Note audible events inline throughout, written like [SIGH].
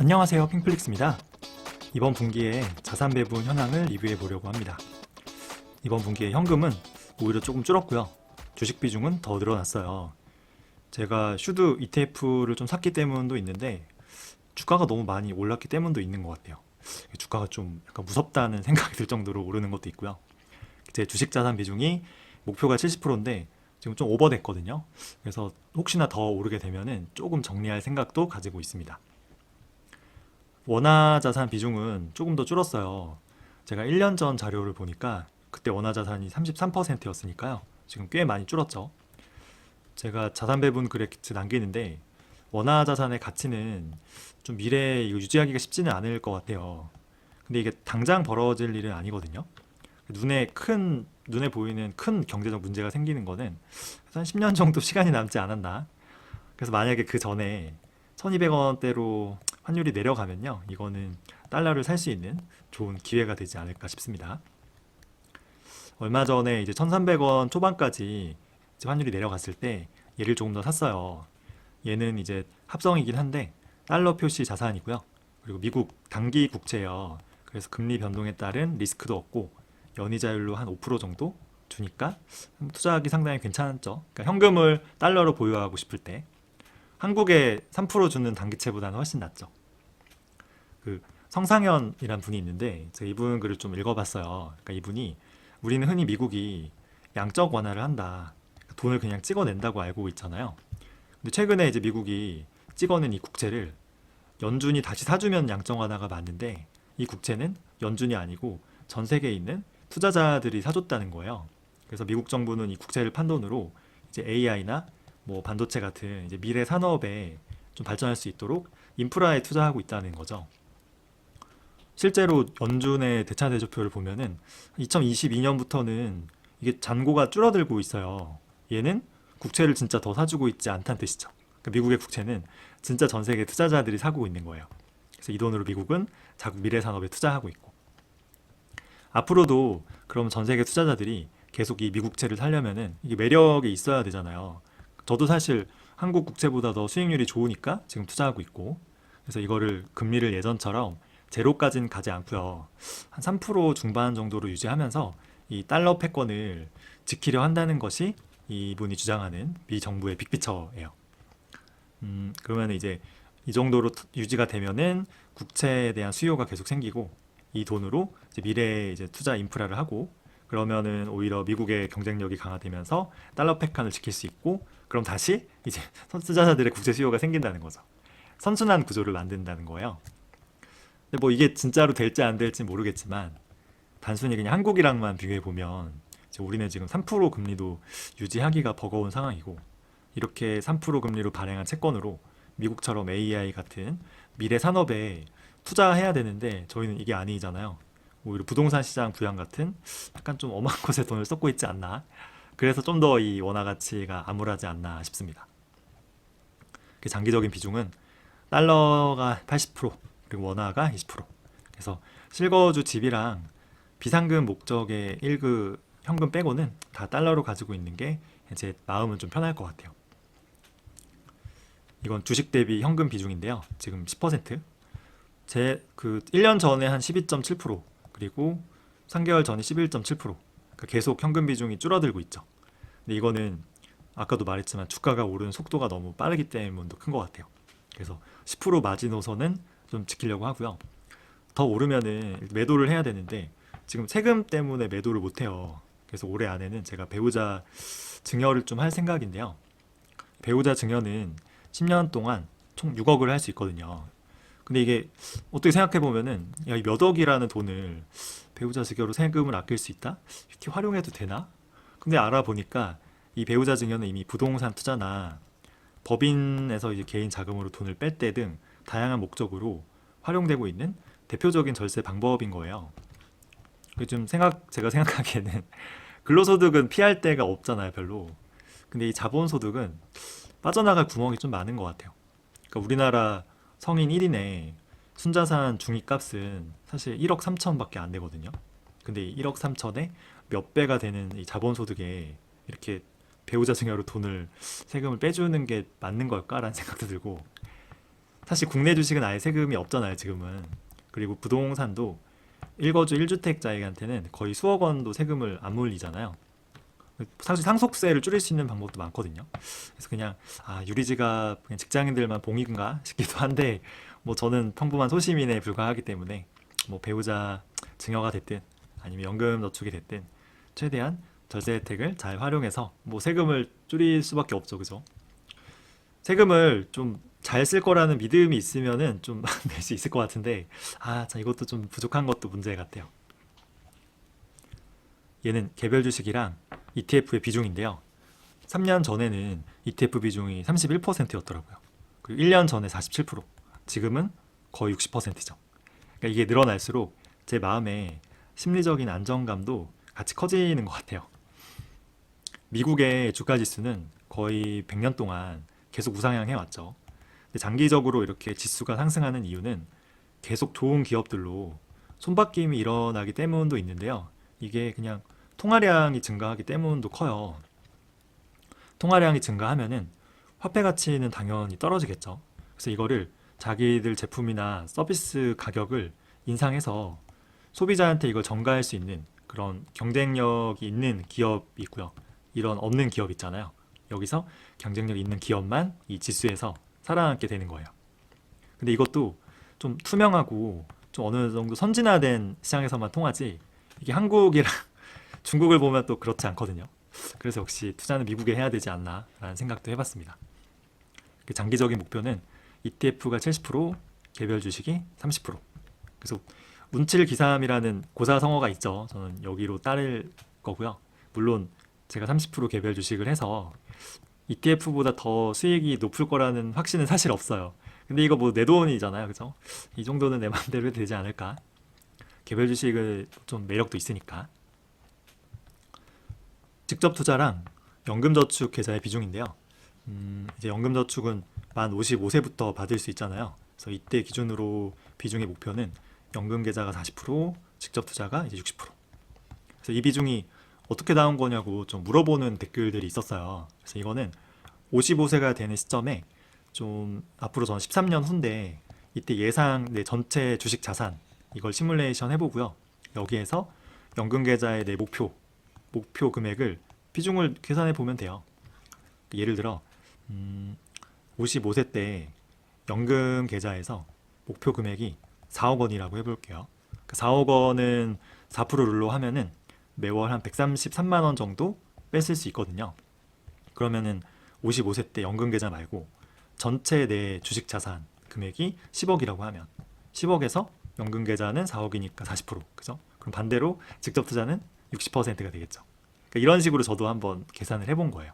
안녕하세요 핑플릭스입니다. 이번 분기에 자산 배분 현황을 리뷰해 보려고 합니다. 이번 분기에 현금은 오히려 조금 줄었고요. 주식 비중은 더 늘어났어요. 제가 슈드 ETF를 좀 샀기 때문도 있는데 주가가 너무 많이 올랐기 때문도 있는 것 같아요. 주가가 좀 약간 무섭다는 [LAUGHS] 생각이 들 정도로 오르는 것도 있고요. 제 주식 자산 비중이 목표가 70%인데 지금 좀 오버됐거든요. 그래서 혹시나 더 오르게 되면은 조금 정리할 생각도 가지고 있습니다. 원화 자산 비중은 조금 더 줄었어요. 제가 1년 전 자료를 보니까 그때 원화 자산이 33%였으니까요. 지금 꽤 많이 줄었죠. 제가 자산 배분 그래프 남기는데 원화 자산의 가치는 좀 미래에 유지하기가 쉽지는 않을 것 같아요. 근데 이게 당장 벌어질 일은 아니거든요. 눈에 큰 눈에 보이는 큰 경제적 문제가 생기는 거는 한 10년 정도 시간이 남지 않았나. 그래서 만약에 그 전에 1200원대로 환율이 내려가면요. 이거는 달러를 살 수 있는 좋은 기회가 되지 않을까 싶습니다. 얼마 전에 이제 1300원 초반까지 이제 환율이 내려갔을 때 얘를 조금 더 샀어요. 얘는 이제 합성이긴 한데 달러 표시 자산이고요. 그리고 미국 단기 국채예요. 그래서 금리 변동에 따른 리스크도 없고 연이자율로 한 5% 정도 주니까 투자하기 상당히 괜찮죠. 그러니까 현금을 달러로 보유하고 싶을 때 한국에 3% 주는 단기채보다는 훨씬 낫죠. 그 성상현이란 분이 있는데 제가 이분 글을 좀 읽어봤어요. 그러니까 이분이 우리는 흔히 미국이 양적 완화를 한다. 그러니까 돈을 그냥 찍어낸다고 알고 있잖아요. 근데 최근에 이제 미국이 찍어낸 이 국채를 연준이 다시 사주면 양적 완화가 맞는데 이 국채는 연준이 아니고 전 세계에 있는 투자자들이 사줬다는 거예요. 그래서 미국 정부는 이 국채를 판 돈으로 이제 AI나 뭐 반도체 같은 이제 미래 산업에 좀 발전할 수 있도록 인프라에 투자하고 있다는 거죠. 실제로 연준의 대차 대조표를 보면은 2022년부터는 이게 잔고가 줄어들고 있어요. 얘는 국채를 진짜 더 사주고 있지 않다는 뜻이죠. 그러니까 미국의 국채는 진짜 전 세계 투자자들이 사고 있는 거예요. 그래서 이 돈으로 미국은 자국 미래 산업에 투자하고 있고 앞으로도 그럼 전 세계 투자자들이 계속 이 미국채를 살려면은 이게 매력이 있어야 되잖아요. 저도 사실 한국 국채보다 더 수익률이 좋으니까 지금 투자하고 있고 그래서 이거를 금리를 예전처럼 제로까지는 가지 않고요. 한 3% 중반 정도로 유지하면서 이 달러 패권을 지키려 한다는 것이 이분이 주장하는 미 정부의 빅피처예요. 음, 그러면 이제 이 정도로 투- 유지가 되면은 국채에 대한 수요가 계속 생기고 이 돈으로 이제 미래에 이제 투자 인프라를 하고 그러면은 오히려 미국의 경쟁력이 강화되면서 달러 패권을 지킬 수 있고 그럼 다시 이제 투자자들의 국제 수요가 생긴다는 거죠. 선순환 구조를 만든다는 거예요. 근데 뭐 이게 진짜로 될지 안 될지 모르겠지만 단순히 그냥 한국이랑만 비교해 보면 우리는 지금 3% 금리도 유지하기가 버거운 상황이고 이렇게 3% 금리로 발행한 채권으로 미국처럼 AI 같은 미래 산업에 투자해야 되는데 저희는 이게 아니잖아요. 오히려 부동산 시장 부양 같은 약간 좀 엄한 [LAUGHS] 곳에 돈을 쏟고 있지 않나. 그래서 좀 더 이 원화 가치가 암울하지 않나 싶습니다. 그 장기적인 비중은 달러가 80% 그리고 원화가 20%. 그래서 실거주 집이랑 비상금 목적의 1급 현금 빼고는 다 달러로 가지고 있는 게제 마음은 좀 편할 것 같아요. 이건 주식 대비 현금 비중인데요. 지금 10%. 제 그 1년 전에 한 12.7% 그리고 3개월 전에 11.7%. 그러니까 계속 현금 비중이 줄어들고 있죠. 근데 이거는 아까도 말했지만 주가가 오르는 속도가 너무 빠르기 때문도 큰 것 같아요. 그래서 10% 마지노선은 좀 지키려고 하고요. 더 오르면은 매도를 해야 되는데 지금 세금 때문에 매도를 못 해요. 그래서 올해 안에는 제가 배우자 증여를 좀 할 생각인데요. 배우자 증여는 10년 동안 총 6억을 할 수 있거든요. 근데 이게 어떻게 생각해 보면은 몇 억이라는 돈을 배우자 증여로 세금을 아낄 수 있다? 이렇게 활용해도 되나? 근데 알아보니까 이 배우자 증여는 이미 부동산 투자나 법인에서 이제 개인 자금으로 돈을 뺄 때 등 다양한 목적으로 활용되고 있는 대표적인 절세 방법인 거예요. 그좀 생각 제가 [LAUGHS] 생각하기에는 근로소득은 피할 데가 없잖아요, 별로. 근데 이 자본소득은 빠져나갈 구멍이 좀 많은 것 같아요. 그러니까 우리나라 성인 1인의 순자산 중위값은 사실 1억 3천밖에 안 되거든요. 근데 이 1억 3천에 몇 배가 되는 이 자본소득에 이렇게 배우자 증여로 돈을 세금을 빼주는 게 맞는 걸까라는 [LAUGHS] 생각도 들고 사실 국내 주식은 아예 세금이 없잖아요, 지금은. 그리고 부동산도 1거주 1주택자에게한테는 거의 수억 원도 세금을 안 물리잖아요. 사실 상속세를 줄일 수 있는 방법도 많거든요. 그래서 그냥 아, 유리지가 그냥 직장인들만 봉인가 싶기도 한데 뭐 저는 평범한 소시민에 불과하기 때문에 뭐 배우자 증여가 됐든 아니면 연금 저축이 됐든 최대한 절세 혜택을 잘 활용해서 뭐 세금을 줄일 수밖에 없죠, 그죠? 세금을 좀 잘 쓸 거라는 믿음이 있으면은 좀 [LAUGHS] 낼 수 있을 것 같은데 아, 참 이것도 좀 부족한 것도 문제 같아요. 얘는 개별 주식이랑 ETF의 비중인데요. 3년 전에는 ETF 비중이 31%였더라고요. 그리고 1년 전에 47%, 지금은 거의 60%죠. 그러니까 이게 늘어날수록 제 마음에 심리적인 안정감도 같이 커지는 것 같아요. 미국의 주가 지수는 거의 100년 동안 계속 우상향해 왔죠. 장기적으로 이렇게 지수가 상승하는 이유는 계속 좋은 기업들로 손바뀜이 일어나기 때문도 있는데요. 이게 그냥 통화량이 증가하기 때문도 커요. 통화량이 증가하면은 화폐 가치는 당연히 떨어지겠죠. 그래서 이거를 자기들 제품이나 서비스 가격을 인상해서 소비자한테 이걸 전가할 수 있는 그런 경쟁력이 있는 기업이 있고요. 이런 없는 기업 있잖아요. 여기서 경쟁력 있는 기업만 이 지수에서 살아남게 되는 거예요. 근데 이것도 좀 투명하고 좀 어느 정도 선진화된 시장에서만 통하지 이게 한국이랑 [LAUGHS] 중국을 보면 또 그렇지 않거든요. 그래서 역시 투자는 미국에 해야 되지 않나라는 생각도 해봤습니다. 그 장기적인 목표는 ETF가 70%, 개별 주식이 30%. 그래서 운칠 기삼이라는 고사성어가 있죠. 저는 여기로 따를 거고요. 물론 제가 30% 개별 주식을 해서 ETF보다 더 수익이 높을 거라는 확신은 사실 없어요. 근데 이거 뭐 내 돈이잖아요. 그죠? 이 정도는 내 마음대로 되지 않을까? 개별 주식은 좀 매력도 있으니까. 직접 투자랑 연금저축 계좌의 비중인데요. 음, 이제 연금저축은 만 55세부터 받을 수 있잖아요. 그래서 이때 기준으로 비중의 목표는 연금 계좌가 40%, 직접 투자가 이제 60%. 그래서 이 비중이 어떻게 나온 거냐고 좀 물어보는 댓글들이 있었어요. 그래서 이거는 55세가 되는 시점에 좀 앞으로 저는 13년 후인데 이때 예상 내 전체 주식 자산 이걸 시뮬레이션 해보고요. 여기에서 연금 계좌의 내 목표 목표 금액을 비중을 계산해 보면 돼요. 예를 들어 음, 55세 때 연금 계좌에서 목표 금액이 4억 원이라고 해볼게요. 그 4억 원은 4% 룰로 하면은 매월 한 133만 원 정도 뺐을 수 있거든요. 그러면은 55세 때 연금 계좌 말고 전체 내 주식 자산 금액이 10억이라고 하면 10억에서 연금 계좌는 4억이니까 40% 그죠? 그럼 반대로 직접 투자는 60%가 되겠죠. 그러니까 이런 식으로 저도 한번 계산을 해본 거예요.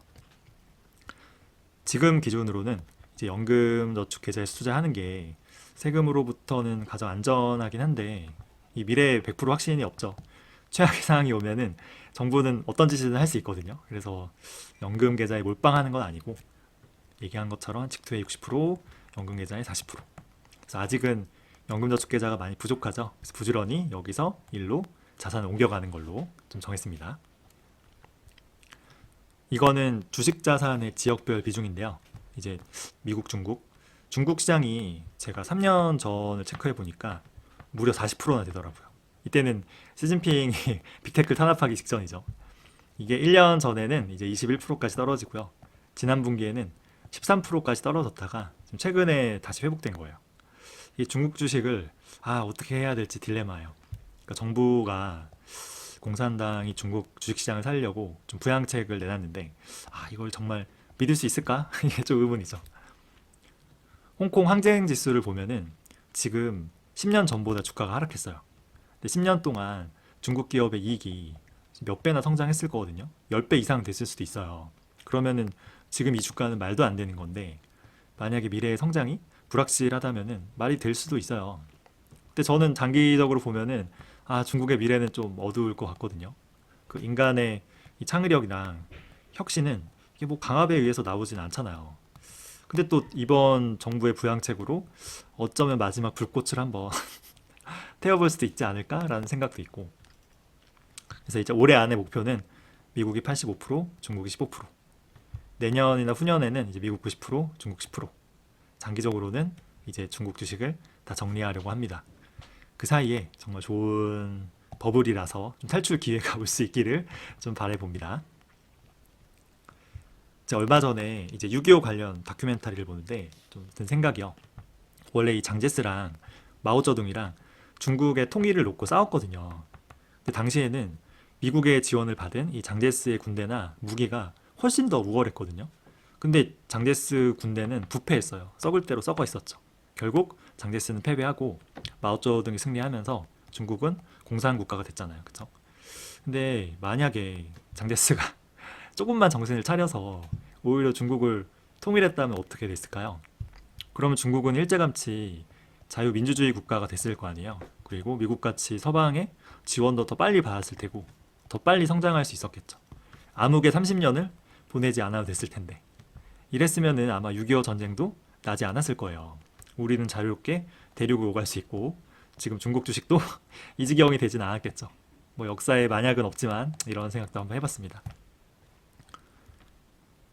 지금 기준으로는 이제 연금 저축 계좌에서 투자하는 게 세금으로부터는 가장 안전하긴 한데 이 미래에 100% 확신이 없죠. 최악의 상황이 오면은 정부는 어떤 짓이든 할 수 있거든요. 그래서 연금 계좌에 몰빵하는 건 아니고 얘기한 것처럼 직투의 60%, 연금 계좌의 40%. 그래서 아직은 연금 저축 계좌가 많이 부족하죠. 그래서 부지런히 여기서 일로 자산을 옮겨가는 걸로 좀 정했습니다. 이거는 주식 자산의 지역별 비중인데요. 이제 미국, 중국, 중국 시장이 제가 3년 전을 체크해 보니까 무려 40%나 되더라고요. 이때는 시진핑이 [LAUGHS] 빅테크 탄압하기 직전이죠. 이게 1년 전에는 이제 21%까지 떨어지고요. 지난 분기에는 13%까지 떨어졌다가 지금 최근에 다시 회복된 거예요. 이 중국 주식을 아 어떻게 해야 될지 딜레마예요. 그러니까 정부가 공산당이 중국 주식시장을 살려고 좀 부양책을 내놨는데 아 이걸 정말 믿을 수 있을까? [LAUGHS] 이게 좀 의문이죠. 홍콩 항쟁 지수를 보면은 지금 10년 전보다 주가가 하락했어요. 근데 10년 동안 중국 기업의 이익이 몇 배나 성장했을 거거든요. 10배 이상 됐을 수도 있어요. 그러면은 지금 이 주가는 말도 안 되는 건데 만약에 미래의 성장이 불확실하다면은 말이 될 수도 있어요. 근데 저는 장기적으로 보면은 아 중국의 미래는 좀 어두울 것 같거든요. 그 인간의 이 창의력이랑 혁신은 이게 뭐 강압에 의해서 나오진 않잖아요. 근데 또 이번 정부의 부양책으로 어쩌면 마지막 불꽃을 한번 [LAUGHS] 태워볼 수도 있지 않을까라는 생각도 있고. 그래서 이제 올해 안에 목표는 미국이 85%, 중국이 15%. 내년이나 후년에는 이제 미국 90%, 중국 10%. 장기적으로는 이제 중국 주식을 다 정리하려고 합니다. 그 사이에 정말 좋은 버블이라서 좀 탈출 기회가 [LAUGHS] 올 수 있기를 좀 바라봅니다. 제가 얼마 전에 이제 6.25 관련 다큐멘터리를 보는데 좀 든 생각이요. 원래 이 장제스랑 마오쩌둥이랑 중국의 통일을 놓고 싸웠거든요. 근데 당시에는 미국의 지원을 받은 이 장제스의 군대나 무기가 훨씬 더 우월했거든요. 근데 장제스 군대는 부패했어요. 썩을 대로 썩어 있었죠. 결국 장제스는 패배하고 마오쩌둥이 승리하면서 중국은 공산 국가가 됐잖아요. 그쵸? 근데 만약에 장제스가 조금만 정신을 차려서 오히려 중국을 통일했다면 어떻게 됐을까요? 그러면 중국은 일제감치 자유민주주의 국가가 됐을 거 아니에요. 그리고 미국같이 서방의 지원도 더 빨리 받았을 테고 더 빨리 성장할 수 있었겠죠. 암흑의 30년을 보내지 않아도 됐을 텐데 이랬으면은 아마 6.25 전쟁도 나지 않았을 거예요. 우리는 자유롭게 대륙을 오갈 수 있고 지금 중국 주식도 [LAUGHS] 이 지경이 되진 않았겠죠. 뭐 역사에 만약은 없지만 이런 생각도 한번 해봤습니다.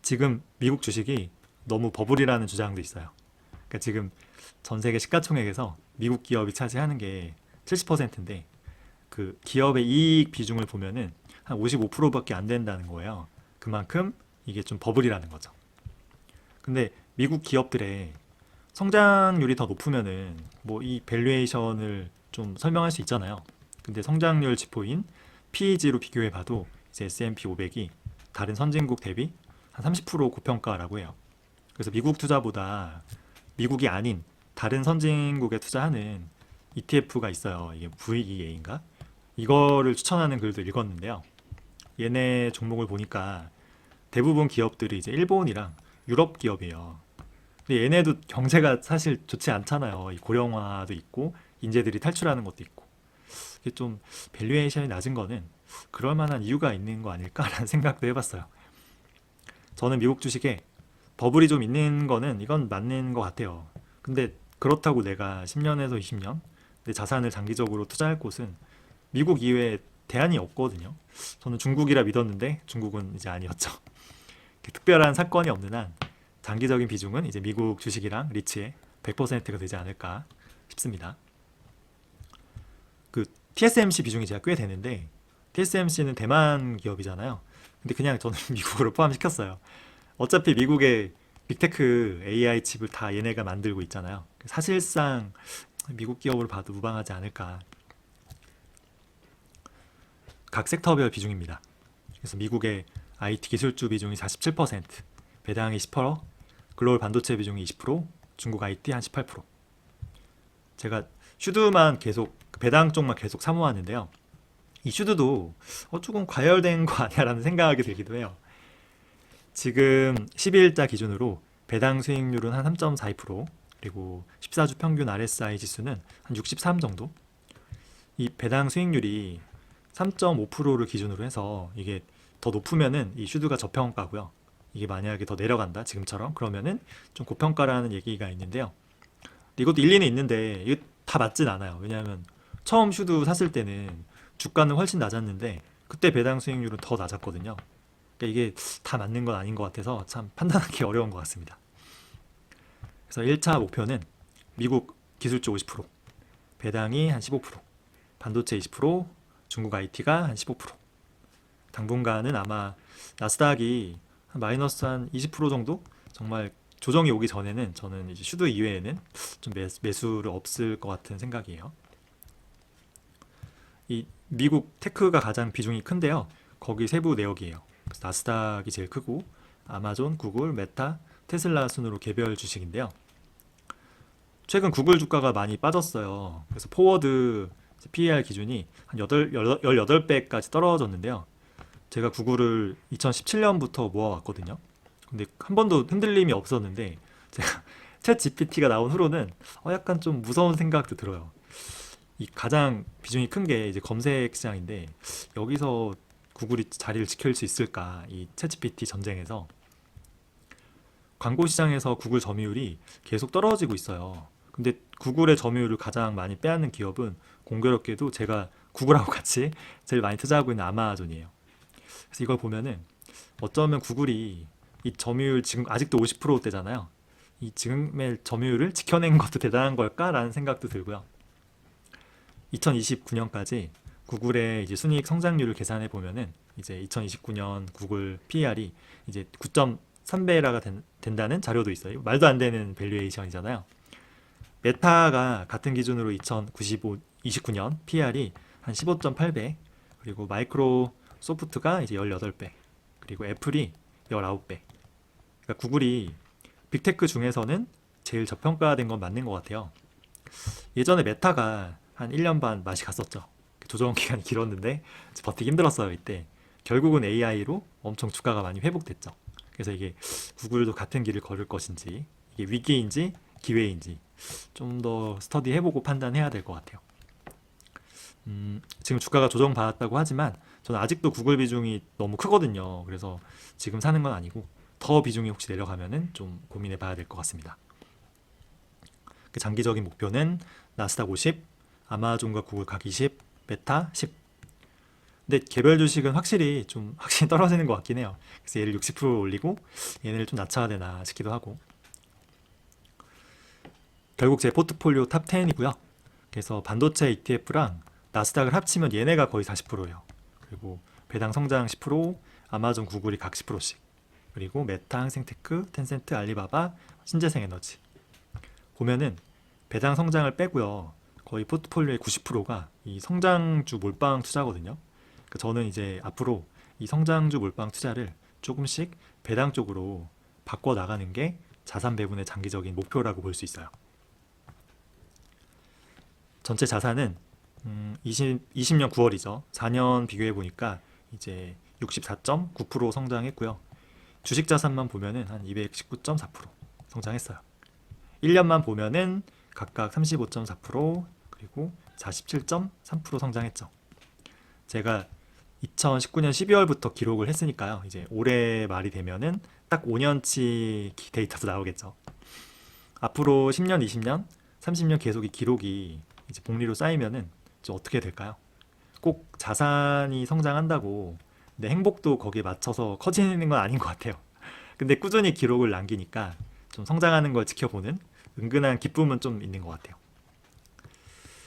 지금 미국 주식이 너무 버블이라는 주장도 있어요. 그러니까 지금 전 세계 시가총액에서 미국 기업이 차지하는 게 70%인데 그 기업의 이익 비중을 보면은 한 55%밖에 안 된다는 거예요. 그만큼 이게 좀 버블이라는 거죠. 근데 미국 기업들의 성장률이 더 높으면은 뭐 이 밸류에이션을 좀 설명할 수 있잖아요. 근데 성장률 지표인 PEG로 비교해 봐도 이제 S&P 500이 다른 선진국 대비 한 30% 고평가라고 해요. 그래서 미국 투자보다 미국이 아닌 다른 선진국에 투자하는 ETF가 있어요. 이게 VEA인가? 이거를 추천하는 글도 읽었는데요. 얘네 종목을 보니까 대부분 기업들이 이제 일본이랑 유럽 기업이에요. 근데 얘네도 경제가 사실 좋지 않잖아요. 이 고령화도 있고 인재들이 탈출하는 것도 있고. 이게 좀 밸류에이션이 낮은 거는 그럴 만한 이유가 있는 거 아닐까라는 [LAUGHS] 생각도 해봤어요. 저는 미국 주식에 버블이 좀 있는 거는 이건 맞는 것 같아요. 근데 그렇다고 내가 10년에서 20년 내 자산을 장기적으로 투자할 곳은 미국 이외에 대안이 없거든요. 저는 중국이라 믿었는데 중국은 이제 아니었죠. 특별한 사건이 없는 한 장기적인 비중은 이제 미국 주식이랑 리츠의 100%가 되지 않을까 싶습니다. 그 TSMC 비중이 제가 꽤 되는데 TSMC는 대만 기업이잖아요. 근데 그냥 저는 [LAUGHS] 미국으로 포함시켰어요. 어차피 미국의 빅테크 AI 칩을 다 얘네가 만들고 있잖아요. 사실상 미국 기업으로 봐도 무방하지 않을까. 각 섹터별 비중입니다. 그래서 미국의 IT 기술주 비중이 47%, 배당이 10%, 글로벌 반도체 비중이 20%, 중국 IT 한 18%. 제가 슈드만 계속 배당 쪽만 계속 사모하는데요. 이 슈드도 어 조금 과열된 거 아니야라는 생각이 들기도 해요. 지금 12일자 기준으로 배당 수익률은 한 3.42% 그리고 14주 평균 RSI 지수는 한 63 정도. 이 배당 수익률이 3.5%를 기준으로 해서 이게 더 높으면은 이 슈드가 저평가고요. 이게 만약에 더 내려간다 지금처럼 그러면은 좀 고평가라는 얘기가 있는데요. 이것도 일리는 있는데 이게 다 맞진 않아요. 왜냐하면 처음 슈드 샀을 때는 주가는 훨씬 낮았는데 그때 배당 수익률은 더 낮았거든요. 그러니까 이게 다 맞는 건 아닌 것 같아서 참 판단하기 [LAUGHS] 어려운 것 같습니다. 그래서 1차 목표는 미국 기술주 50%, 배당이 한 15%, 반도체 20%, 중국 IT가 한 15%. 당분간은 아마 나스닥이 한 마이너스 한 20% 정도 정말 조정이 오기 전에는 저는 이제 슈드 이외에는 좀 매수, 매수를 없을 것 같은 생각이에요. 이 미국 테크가 가장 비중이 큰데요. 거기 세부 내역이에요. 나스닥이 제일 크고 아마존, 구글, 메타, 테슬라 순으로 개별 주식인데요. 최근 구글 주가가 많이 빠졌어요. 그래서 포워드 PER 기준이 한 8, 18배까지 떨어졌는데요. 제가 구글을 2017년부터 모아왔거든요. 근데 한 번도 흔들림이 없었는데 제가 [LAUGHS] 챗 GPT가 나온 후로는 어 약간 좀 무서운 생각도 들어요. 이 가장 비중이 큰 게 이제 검색 시장인데 여기서 구글이 자리를 지킬 수 있을까? 이 챗GPT 전쟁에서 광고 시장에서 구글 점유율이 계속 떨어지고 있어요. 근데 구글의 점유율을 가장 많이 빼앗는 기업은 공교롭게도 제가 구글하고 [LAUGHS] 같이 제일 많이 투자하고 있는 아마존이에요. 그래서 이걸 보면은 어쩌면 구글이 이 점유율 지금 아직도 50%대잖아요. 이 지금의 점유율을 지켜낸 것도 대단한 걸까라는 생각도 들고요. 2029년까지 구글의 이제 순이익 성장률을 계산해 보면은 이제 2029년 구글 PER이 이제 9.3배라가 된 다는 자료도 있어요. 말도 안 되는 밸류에이션이잖아요. 메타가 같은 기준으로 2095, 29년 PER이 한 15.8배, 그리고 마이크로 소프트가 이제 18배, 그리고 애플이 19배. 그러니까 구글이 빅테크 중에서는 제일 저평가된 건 맞는 것 같아요. 예전에 메타가 한 1년 반 맛이 갔었죠. 조정 기간이 길었는데 버티기 힘들었어요 이때. 결국은 AI로 엄청 주가가 많이 회복됐죠. 그래서 이게 구글도 같은 길을 걸을 것인지 이게 위기인지 기회인지 좀 더 스터디 해보고 판단해야 될 것 같아요. 음, 지금 주가가 조정받았다고 하지만 저는 아직도 구글 비중이 너무 크거든요. 그래서 지금 사는 건 아니고 더 비중이 혹시 내려가면은 좀 고민해 봐야 될 것 같습니다. 그 장기적인 목표는 나스닥 50, 아마존과 구글 각 20, 메타 10. 근데 개별 주식은 확실히 좀 [LAUGHS] 확실히 떨어지는 것 같긴 해요. 그래서 얘를 60% 올리고 얘네를 좀 낮춰야 되나 싶기도 하고. 결국 제 포트폴리오 탑 10이고요. 그래서 반도체 ETF랑 나스닥을 합치면 얘네가 거의 40%예요. 그리고 배당 성장 10%, 아마존, 구글이 각 10%씩. 그리고 메타, 항생테크, 텐센트, 알리바바, 신재생에너지. 보면은 배당 성장을 빼고요. 거의 포트폴리오의 90%가 이 성장주 몰빵 투자거든요. 그러니까 저는 이제 앞으로 이 성장주 몰빵 투자를 조금씩 배당 쪽으로 바꿔 나가는 게 자산 배분의 장기적인 목표라고 볼 수 있어요. 전체 자산은 음, 20, 20년 9월이죠. 4년 비교해 보니까 이제 64.9% 성장했고요. 주식 자산만 보면은 한 219.4% 성장했어요. 1년만 보면은 각각 35.4% 그리고 47.3% 성장했죠. 제가 2019년 12월부터 기록을 했으니까요. 이제 올해 말이 되면은 딱 5년치 데이터도 나오겠죠. 앞으로 10년, 20년, 30년 계속 이 기록이 이제 복리로 쌓이면은 이제 어떻게 될까요? 꼭 자산이 성장한다고 내 행복도 거기에 맞춰서 커지는 건 아닌 것 같아요. 근데 꾸준히 기록을 남기니까 좀 성장하는 걸 지켜보는 은근한 기쁨은 좀 있는 것 같아요.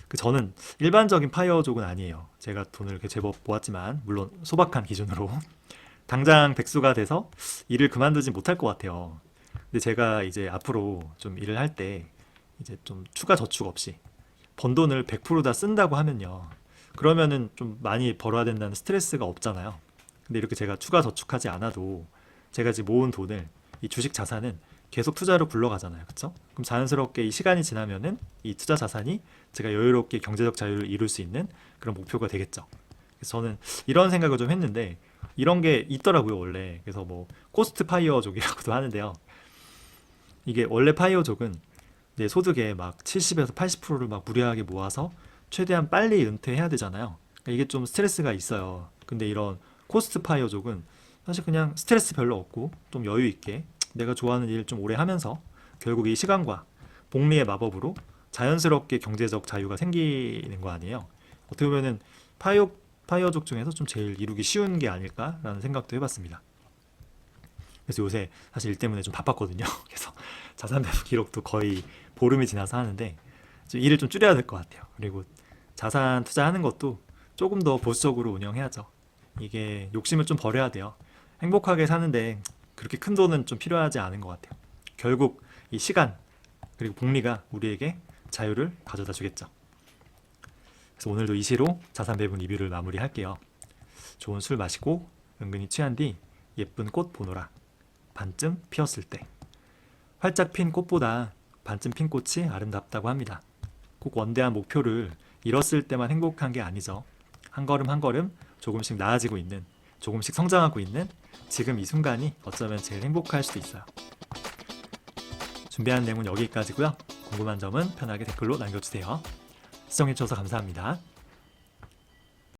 그 저는 일반적인 파이어족은 아니에요. 제가 돈을 제법 모았지만 물론 소박한 기준으로 [LAUGHS] 당장 백수가 돼서 일을 그만두진 못할 것 같아요. 근데 제가 이제 앞으로 좀 일을 할 때 이제 좀 추가 저축 없이 번 돈을 100%다 쓴다고 하면요. 그러면은 좀 많이 벌어야 된다는 스트레스가 없잖아요. 근데 이렇게 제가 추가 저축하지 않아도 제가 지금 모은 돈을 이 주식 자산은 계속 투자로 굴러가잖아요. 그렇죠? 그럼 자연스럽게 이 시간이 지나면은 이 투자 자산이 제가 여유롭게 경제적 자유를 이룰 수 있는 그런 목표가 되겠죠. 그래서 저는 이런 생각을 좀 했는데 이런 게 있더라고요, 원래. 그래서 뭐 코스트 파이어족이라고도 하는데요. 이게 원래 파이어족은 내 소득의 막 70에서 80%를 막 무리하게 모아서 최대한 빨리 은퇴해야 되잖아요. 그러니까 이게 좀 스트레스가 있어요. 근데 이런 코스트 파이어족은 사실 그냥 스트레스 별로 없고 좀 여유 있게 내가 좋아하는 일좀 오래 하면서 결국 이 시간과 복리의 마법으로 자연스럽게 경제적 자유가 생기는 거 아니에요. 어떻게 보면은 파이어 파이어족 중에서 좀 제일 이루기 쉬운 게 아닐까라는 생각도 해봤습니다. 그래서 요새 사실 일 때문에 좀 바빴거든요. [LAUGHS] 그래서 자산 배분 기록도 거의 보름이 지나서 하는데 좀 일을 좀 줄여야 될 것 같아요. 그리고 자산 투자하는 것도 조금 더 보수적으로 운영해야죠. 이게 욕심을 좀 버려야 돼요. 행복하게 사는데 그렇게 큰 돈은 좀 필요하지 않은 것 같아요. 결국 이 시간 그리고 복리가 우리에게 자유를 가져다 주겠죠. 그래서 오늘도 이 시로 자산 배분 리뷰를 마무리할게요. 좋은 술 마시고 은근히 취한 뒤 예쁜 꽃 보노라. 반쯤 피었을 때. 활짝 핀 꽃보다 반쯤 핀 꽃이 아름답다고 합니다. 꼭 원대한 목표를 이뤘을 때만 행복한 게 아니죠. 한 걸음 한 걸음 조금씩 나아지고 있는, 조금씩 성장하고 있는 지금 이 순간이 어쩌면 제일 행복할 수도 있어요. 준비한 내용은 여기까지고요. 궁금한 점은 편하게 댓글로 남겨주세요. 시청해주셔서 감사합니다.